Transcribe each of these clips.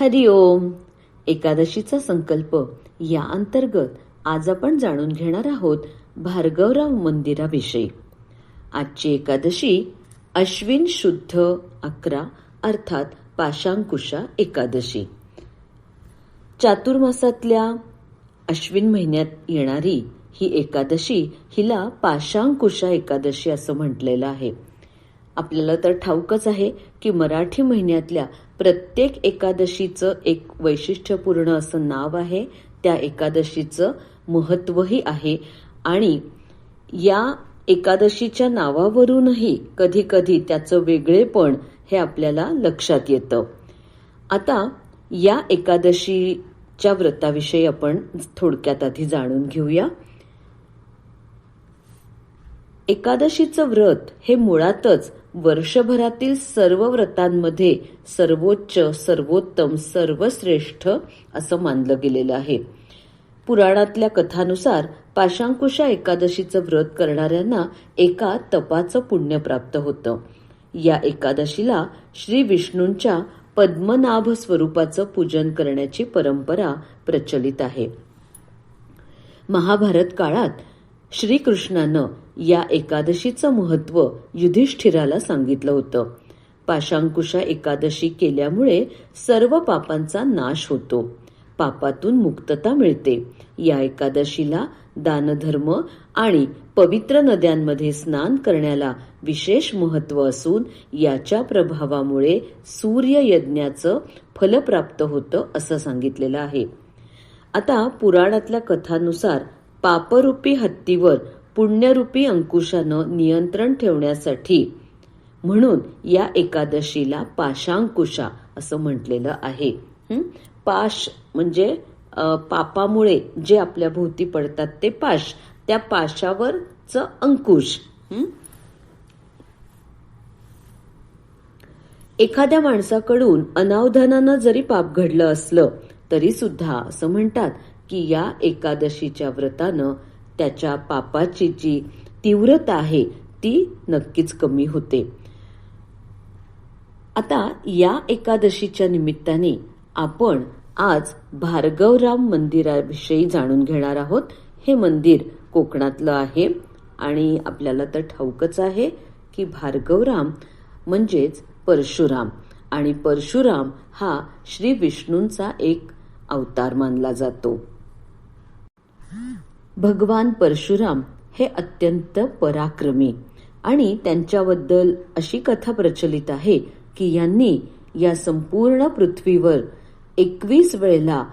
हरि ओम. एकादशीचा संकल्प या अंतर्गत आज आपण जाणून घेणार आहोत भार्गवराव मंदिराविषयी. आजची एकादशी अश्विन शुद्ध अकरा अर्थात पाशांकुशा एकादशी. चातुर्मासातल्या अश्विन महिन्यात येणारी ही एकादशी हिला पाशांकुशा एकादशी असं म्हटलेलं आहे. आपल्याला तर ठाऊकच आहे की मराठी महिन्यातल्या प्रत्येक एकादशीचं एक वैशिष्ट्यपूर्ण असं नाव आहे. त्या एकादशीचं महत्वही आहे. आणि या एकादशीच्या नावावरूनही कधी कधी त्याचं वेगळेपण हे आपल्याला लक्षात येतं. आता या एकादशीच्या व्रताविषयी आपण थोडक्यात आधी जाणून घेऊया. एकादशीचं व्रत हे मुळातच वर्षभरातील सर्व व्रतांमध्ये सर्वोच्च सर्वोत्तम सर्वश्रेष्ठ असं मानलं गेलेलं आहे. पुराणातल्या कथानुसार पाशांकुशा एकादशीचं व्रत करणाऱ्यांना एका तपाचं पुण्य प्राप्त होतं. या एकादशीला श्री विष्णूंच्या पद्मनाभ स्वरूपाचं पूजन करण्याची परंपरा प्रचलित आहे. महाभारत काळात श्रीकृष्णानं या एकादशीचं महत्त्व युधिष्ठिराला सांगितलं होतं. पाशांकुशा एकादशी केल्यामुळे सर्व पापांचा नाश होतो. पापातून मुक्तता मिळते. या एकादशीला दानधर्म आणि पवित्र नद्यांमध्ये स्नान करण्याला विशेष महत्त्व असून याच्या प्रभावामुळे सूर्य यज्ञाचं फल प्राप्त होतं असं सांगितलेलं आहे. आता पुराणातल्या कथानुसार पापरूपी हत्तीवर पुण्यरूपी अंकुशानं नियंत्रण ठेवण्यासाठी. म्हणून या एकादशीला पाशांकुशा असं म्हटलेलं आहे. पाश म्हणजे पापामुळे जे आपल्या भोवती पडतात ते पाश त्या पाशावरच अंकुश. एखाद्या माणसाकडून अनावधानानं जरी पाप घडलं असलं तरी सुद्धा असं म्हणतात की या एकादशीच्या व्रतानं त्याच्या पापाची जी तीव्रता आहे ती नक्कीच कमी होते. आता या एकादशीच्या निमित्ताने आपण आज भार्गवराम मंदिराविषयी जाणून घेणार आहोत. हे मंदिर कोकणातलं आहे आणि आपल्याला तर ठाऊकच आहे की भार्गवराम म्हणजेच परशुराम आणि परशुराम हा श्री विष्णूंचा एक अवतार मानला जातो. भगवान परशुराम हे अत्यंत पराक्रमी आणि त्यांच्याबद्दल अशी कथा प्रचलित आहे की यांनी या संपूर्ण पृथ्वीवर एकवीस वेळेला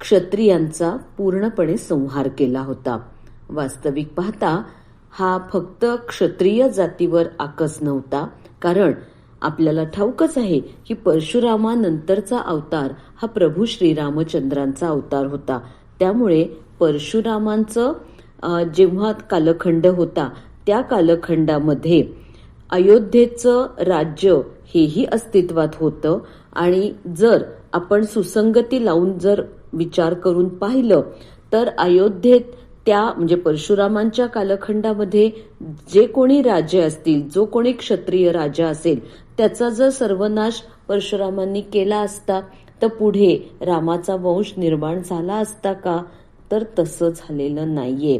क्षत्रियांचा पूर्णपणे संहार केला होता. वास्तविक पाहता हा फक्त क्षत्रिय जातीवर आकस नव्हता कारण आपल्याला ठाऊकच आहे की परशुरामानंतरचा अवतार हा प्रभू श्रीरामचंद्रांचा अवतार होता. त्यामुळे परशुरामांचं जेव्हा कालखंड होता त्या कालखंडामध्ये अयोध्येचं राज्य हेही अस्तित्वात होतं. आणि जर आपण सुसंगती लावून जर विचार करून पाहिलं तर अयोध्येत त्या म्हणजे परशुरामांच्या कालखंडामध्ये जे कोणी राजे असतील जो कोणी क्षत्रिय राजा असेल त्याचा जर सर्वनाश परशुरामांनी केला असता तर पुढे रामाचा वंश निर्माण झाला असता का? तर तसं झालेलं नाहीये.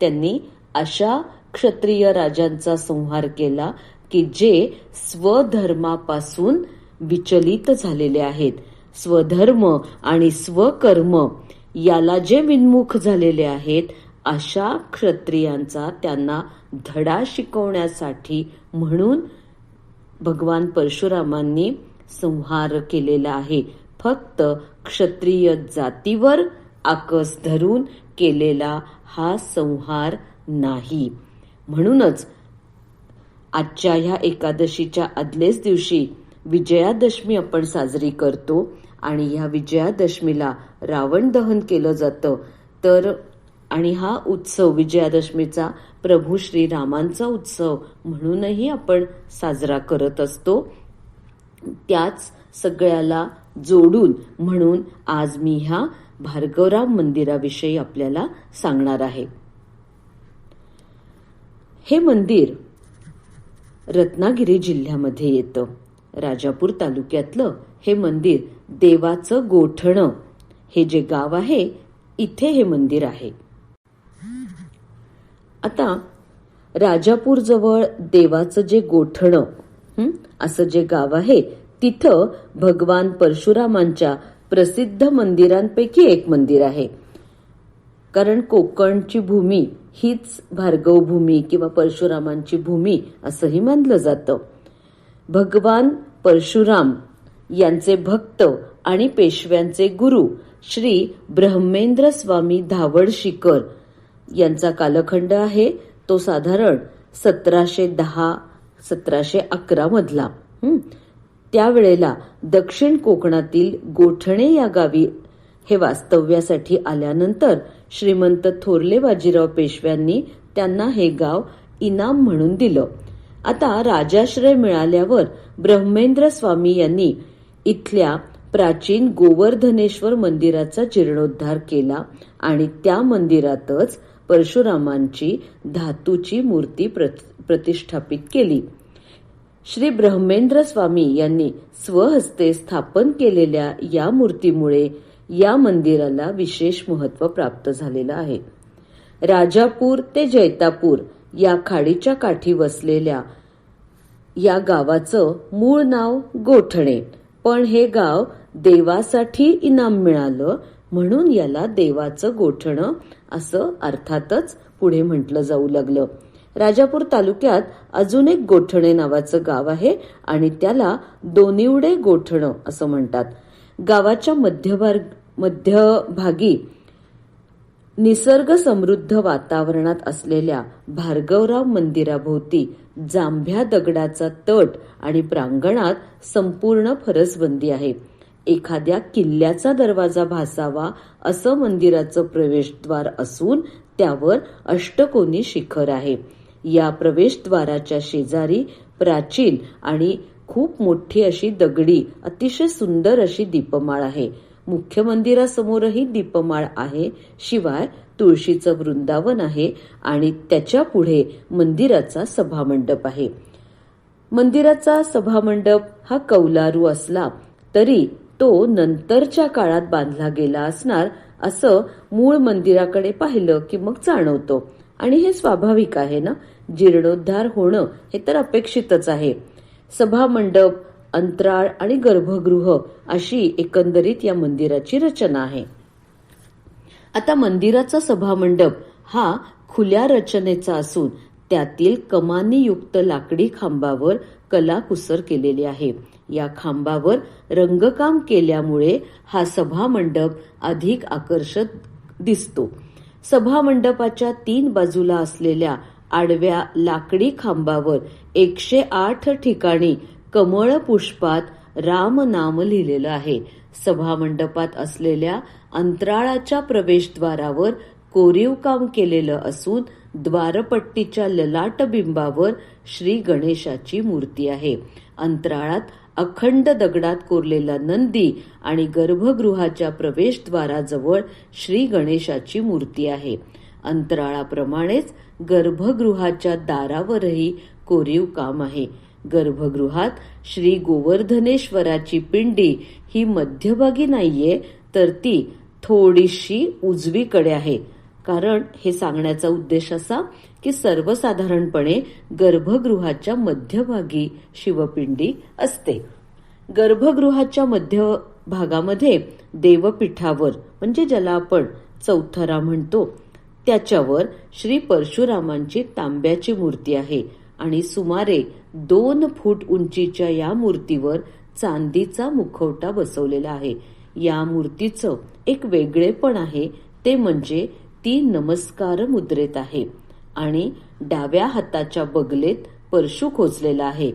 त्यांनी अशा क्षत्रिय राजांचा संहार केला की जे स्वधर्मापासून विचलित झालेले आहेत. स्वधर्म आणि स्वकर्म याला जे विन्मुख झालेले आहेत अशा क्षत्रियांचा त्यांना धडा शिकवण्यासाठी म्हणून भगवान परशुरामांनी संहार केलेला आहे. फक्त क्षत्रिय जातीवर आकस धरून केलेला हा संहार नाही. म्हणूनच आजच्या ह्या एकादशीच्या आदलेच दिवशी विजयादशमी आपण साजरी करतो आणि ह्या विजयादशमीला रावण दहन केलं जातं. तर आणि हा उत्सव विजयादशमीचा प्रभू श्रीरामांचा उत्सव म्हणूनही आपण साजरा करत असतो. त्याच सगळ्याला जोडून म्हणून आज मी ह्या भार्गवराम मंदिराविषयी आपल्याला सांगणार आहे. हे मंदिर रत्नागिरी जिल्ह्यामध्ये येतं. राजापूर तालुक्यातलं हे मंदिर देवाचं गोठणं हे जे गाव आहे इथे हे मंदिर आहे. आता राजापूर जवळ देवाचं जे गोठणं असं जे गाव आहे तिथं भगवान परशुरामांच्या प्रसिद्ध मंदिरांपैकी एक मंदिर आहे. कारण कोकणची भूमी हीच भार्गव भूमी किंवा परशुरामांची भूमी असंही मानलं जातं. भगवान परशुराम यांचे भक्त आणि पेशव्यांचे गुरु श्री ब्रह्मेंद्र स्वामी धावडशीकर यांचा कालखंड आहे. तो साधारण सतराशे दहा सतराशे अकरा मधला. त्यावेळेला दक्षिण कोकणातील गोठणे या गावी हे वास्तव्यासाठी आल्यानंतर श्रीमंत थोरले बाजीराव पेशव्यांनी त्यांना हे गाव इनाम म्हणून दिलं. आता राजाश्रय मिळाल्यावर ब्रह्मेंद्र स्वामी यांनी इथल्या प्राचीन गोवर्धनेश्वर मंदिराचा जीर्णोद्धार केला आणि त्या मंदिरातच परशुरामांची धातूची मूर्ती प्रतिष्ठापित केली. श्री ब्रह्मेंद्र स्वामी यांनी स्वहस्ते स्थापन केलेल्या या मूर्तीमुळे या मंदिराला विशेष महत्त्व प्राप्त झालेलं आहे. राजापूर ते जैतापूर या खाडीच्या काठी वसलेल्या या गावाचं मूळ नाव गोठणे पण हे गाव देवासाठी इनाम मिळालं म्हणून याला देवाचं गोठणं असं अर्थातच पुढे म्हटलं जाऊ लागलं. राजापूर तालुक्यात अजून एक गोठणे नावाचं गाव आहे आणि त्याला दोनिवडे गोठणं असं म्हणतात. गावाच्या मध्यभाग मध्यभागी निसर्ग समृद्ध वातावरणात असलेल्या भार्गवराव मंदिराभोवती जांभ्या दगडाचा तट आणि प्रांगणात संपूर्ण फरसबंदी आहे. एखाद्या किल्ल्याचा दरवाजा भासावा असं मंदिराचं प्रवेशद्वार असून त्यावर अष्टकोनी शिखर आहे. या प्रवेशद्वाराच्या शेजारी प्राचीन आणि खूप मोठी अशी दगडी अतिशय सुंदर अशी दीपमाळ आहे. मुख्य मंदिरासमोरही दीपमाळ आहे. शिवाय तुळशीचं वृंदावन आहे आणि त्याच्या पुढे मंदिराचा सभामंडप आहे. मंदिराचा सभामंडप हा कौलारू असला तरी तो नंतरच्या काळात बांधला गेला असणार असं मूळ मंदिराकडे पाहिलं की मग जाणवतो. आणि हे स्वाभाविक आहे ना? जीर्णोद्धार होणं हे तर अपेक्षितच आहे. सभामंडप अंतराळ आणि गर्भगृह अशी एकंदरीत या मंदिराची रचना आहे. आता मंदिराचा सभामंडप हा खुल्या रचनेचा असून त्यातील कमानीयुक्त लाकडी खांबावर कलाकुसर केलेली आहे. या खांबावर रंगकाम केल्यामुळे हा सभामंडप अधिक आकर्षक दिसतो. सभामंडपाच्या तीन बाजूला असलेल्या आडव्या लाकडी खांबावर एकशे आठ ठिकाणी कमळ पुष्पात राम नाम लिहिलेलं आहे. सभामंडपात असलेल्या अंतराळाच्या प्रवेशद्वारावर कोरीव काम केलेलं असून द्वारपट्टीच्या ललाट बिंबावर श्री गणेशाची मूर्ती आहे. अंतराळात अखंड दगडात कोरलेला नंदी आणि गर्भगृहाच्या प्रवेशद्वाराजवळ श्री गणेशाची मूर्ती आहे. अंतराळाप्रमाणेच गर्भगृहाच्या दारावरही कोरीव काम आहे. गर्भगृहात श्री गोवर्धनेश्वराची पिंडी ही मध्यभागी नाहीये तर ती थोडीशी उजवीकडे आहे. कारण हे सांगण्याचा उद्देश असा की सर्वसाधारणपणे गर्भगृहाच्या मध्यभागी शिवपिंडी असते. गर्भगृहाच्या मध्य भागामध्ये देवपीठावर म्हणजे ज्याला आपण चौथरा म्हणतो त्याच्यावर श्री परशुरामांची तांब्याची मूर्ती आहे आणि सुमारे दोन फूट उंचीच्या या मूर्तीवर चांदीचा मुखवटा बसवलेला आहे. या मूर्तीचं एक वेगळेपण आहे ते म्हणजे ती नमस्कार मुद्रेत आहे. आणि डाव्या हाताच्या बगलेत परशु खोचलेला आहे.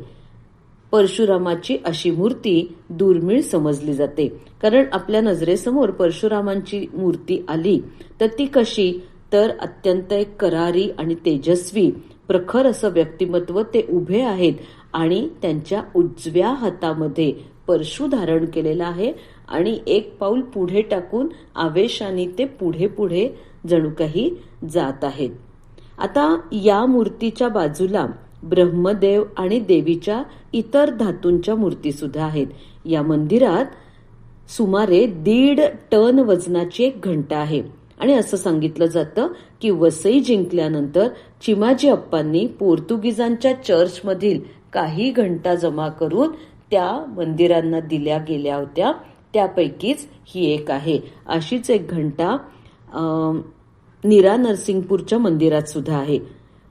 परशुरामाची अशी मूर्ती दुर्मिळ समजली जाते. कारण आपल्या नजरेसमोर परशुरामांची मूर्ती आली तर ती कशी? तर अत्यंत एक करारी आणि तेजस्वी प्रखर असं व्यक्तिमत्व ते उभे आहेत आणि त्यांच्या उजव्या हातामध्ये परशु धारण केलेला आहे आणि एक पाऊल पुढे टाकून आवेशाने ते पुढे पुढे जणू काही जात आहेत. आता या मूर्तीच्या बाजूला ब्रह्मदेव आणि देवीच्या इतर धातूंच्या मूर्ती सुद्धा आहेत. या मंदिरात सुमारे दीड टन वजनाची एक घंटा आहे. आणि असं सांगितलं जातं की वसई जिंकल्यानंतर चिमाजी अप्पांनी पोर्तुगीजांच्या चर्चमधील काही घंटा जमा करून त्या मंदिरांना दिल्या गेल्या होत्या. त्यापैकीच ही एक आहे. अशीच एक घंटा नीरा नरसिंगपूरच्या मंदिरात सुद्धा आहे.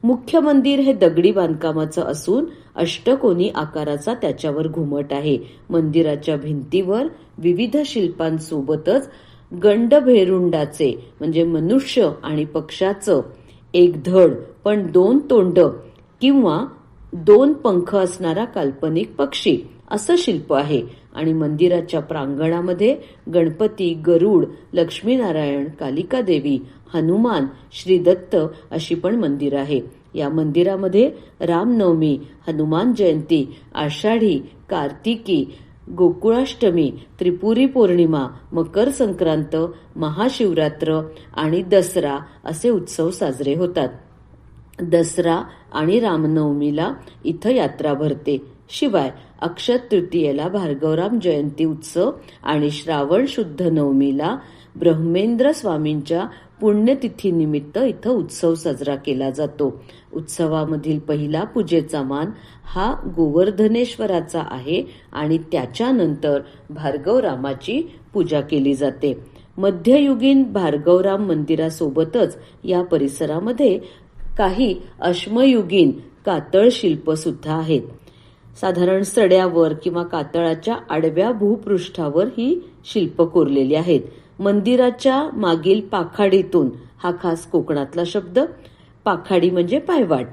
मुख्य मंदिर हे दगडी बांधकामाचं असून अष्टकोनी आकाराचा त्याच्यावर घुमट आहे. मंदिराच्या भिंतीवर विविध शिल्पांसोबतच गंडभेरुंडाचे म्हणजे मनुष्य आणि पक्षाचं एक धड पण दोन तोंड किंवा दोन पंख असणारा काल्पनिक पक्षी. असं शिल्प आहे. आणि मंदिराच्या प्रांगणामध्ये गणपती गरुड लक्ष्मीनारायण कालिका देवी हनुमान श्री दत्त अशी पण मंदिर आहे. या मंदिरामध्ये रामनवमी हनुमान जयंती आषाढी कार्तिकी गोकुळाष्टमी त्रिपुरी पौर्णिमा मकर संक्रांत महाशिवरात्र आणि दसरा असे उत्सव साजरे होतात. दसरा आणि रामनवमीला इथं यात्रा भरते. शिवाय अक्षत तृतीयेला भार्गवराम जयंती उत्सव आणि श्रावण शुद्ध नवमीला ब्रह्मेंद्र स्वामींच्या पुण्यतिथीनिमित्त इथं उत्सव साजरा केला जातो. उत्सवामधील पहिला पूजेचा मान हा गोवर्धनेश्वराचा आहे आणि त्याच्यानंतर भार्गवरामाची पूजा केली जाते. मध्ययुगीन भार्गवराम मंदिरासोबतच या परिसरामध्ये काही अश्मयुगीन कातळ शिल्प सुद्धा आहेत. साधारण सड्यावर किंवा कातळाच्या आडव्या भूपृष्ठावर ही शिल्प कोरलेली आहेत. मंदिराच्या मागील पाखाडीतून हा खास कोकणातला शब्द पाखाडी म्हणजे पायवाट.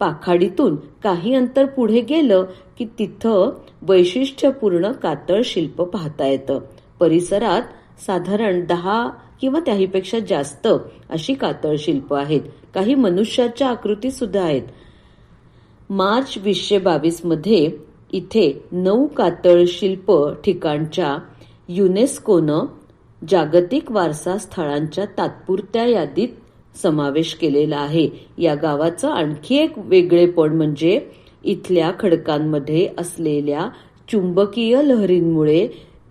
पाखाडीतून काही अंतर पुढे गेलं की तिथं वैशिष्ट्यपूर्ण कातळ शिल्प पाहता येतं. परिसरात साधारण दहा किंवा त्याहीपेक्षा जास्त अशी कातळ शिल्प आहेत. काही मनुष्याच्या आकृती सुद्धा आहेत. मार्च वीसशे बावीसमध्ये इथे नऊ कातळ शिल्प ठिकाणच्या युनेस्कोनं जागतिक वारसा स्थळांच्या तात्पुरत्या यादीत समावेश केलेला आहे. या गावाचं आणखी एक वेगळेपण म्हणजे इथल्या खडकांमध्ये असलेल्या चुंबकीय लहरींमुळे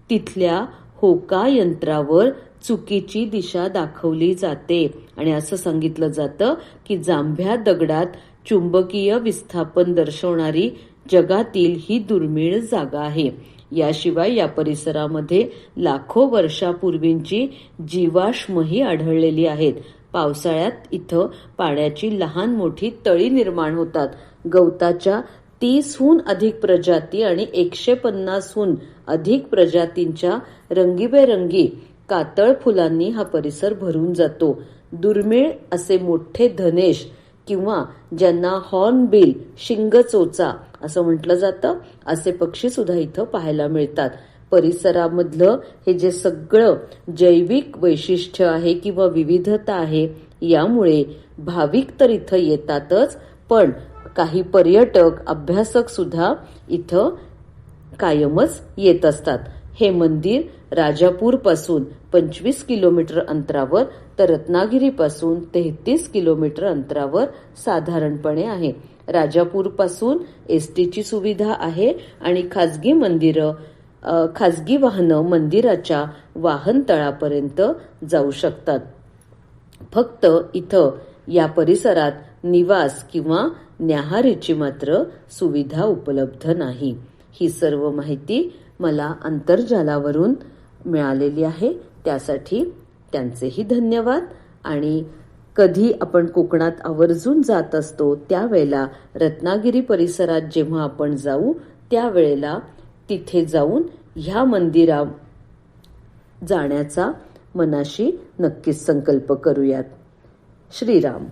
तिथल्या होका यंत्रावर चुकीची दिशा दाखवली जाते. आणि असं सांगितलं जातं की जांभ्या दगडात चुंबकीय विस्थापन दर्शवणारी जगातील ही दुर्मिळ जागा आहे. याशिवाय या परिसरामध्ये लाखो वर्षापूर्वींची जीवाश्मही आढळलेली आहेत. पावसाळ्यात इथं पाण्याची लहान मोठी तळी निर्माण होतात. गवताच्या तीसहून अधिक प्रजाती आणि एकशे पन्नासहून अधिक प्रजातींच्या रंगीबेरंगी कातळ फुलांनी हा परिसर भरून जातो. दुर्मिळ असे मोठे धनेश किंवा ज्यांना हॉर्नबिल शिंगचोचा असं म्हटलं जातं असे पक्षी सुद्धा इथं पाहायला मिळतात. परिसरामधलं हे जे सगळं जैविक वैशिष्ट्य आहे किंवा विविधता आहे यामुळे भाविक तर इथं येतातच पण काही पर्यटक अभ्यासक सुद्धा इथं कायमच येत असतात. हे मंदिर राजापूरपासून पंचवीस किलोमीटर अंतरावर तर रत्नागिरीपासून तेहतीस किलोमीटर अंतरावर साधारणपणे आहे. राजापूरपासून एसटीची सुविधा आहे आणि खाजगी मंदिरं खाजगी वाहनं मंदिराच्या वाहन तळापर्यंत जाऊ शकतात. फक्त इथं या परिसरात निवास किंवा न्याहारीची मात्र सुविधा उपलब्ध नाही. ही सर्व माहिती मला आंतरजालावरून मिळालेली आहे. त्यासाठी त्यांचेही धन्यवाद. आणि कधी आपण कोकणात आवर्जून जात असतो त्यावेळेला रत्नागिरी परिसरात जेव्हा आपण जाऊ त्यावेळेला तिथे जाऊन ह्या मंदिरा जाण्याचा मनाशी नक्कीच संकल्प करूयात. श्रीराम.